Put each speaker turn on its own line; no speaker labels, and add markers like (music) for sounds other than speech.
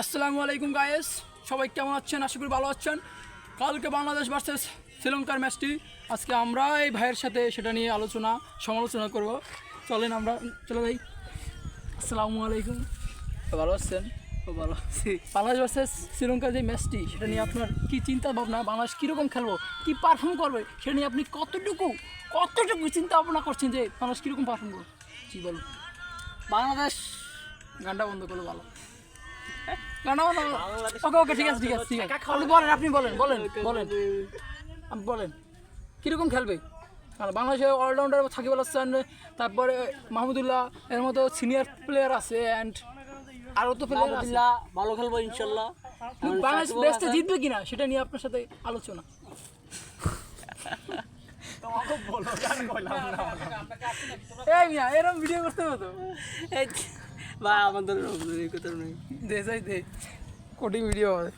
আসসালামু আলাইকুম গায়েস সবাই কেমন আছেন? আশা করি ভালো আছেন। কালকে বাংলাদেশ ভার্সেস শ্রীলঙ্কার ম্যাচটি আজকে আমরা এই ভাইয়ের সাথে সেটা নিয়ে আলোচনা সমালোচনা করব। চলেন আমরা চলে যাই। আসসালামু আলাইকুম। ভালো আছেন?
ভালো আছি।
বাংলাদেশ ভার্সেস শ্রীলঙ্কার যে ম্যাচটি সেটা নিয়ে আপনার কি চিন্তা ভাবনা? বাংলাদেশ কীরকম খেলব? কী পারফর্ম করবে? সেটা নিয়ে আপনি কতটুকু কতটুকু চিন্তা ভাবনা করছেন যে বাংলাদেশ কীরকম পারফর্ম করবে? জি বলুন।
বাংলাদেশ
গানটা বন্ধ করল ভালো। (laughs) ওকে ওকে ঠিক আছে ঠিক আছে ঠিক আছে। বলেন আপনি বলেন বলেন বলেন। আপনি বলেন। কীরকম খেলবে? আর বাংলাদেশে অলরাউন্ডার সাকিব আল হাসান তারপরে মাহমুদুল্লাহ এর মতো সিনিয়র প্লেয়ার আছে অ্যান্ড আরও তো প্লেয়ার আছে।
ভালো খেলব ইনশাল্লাহ।
বাংলাদেশ ম্যাচটা জিতবে কিনা সেটা নিয়ে আপনার সাথে আলোচনা। এই মিয়া এরকম ভিডিও করতে হবে তো
এই ভাই আমাদের এই কথা নেই
দে যাই দে কোটি ভিডিও হবে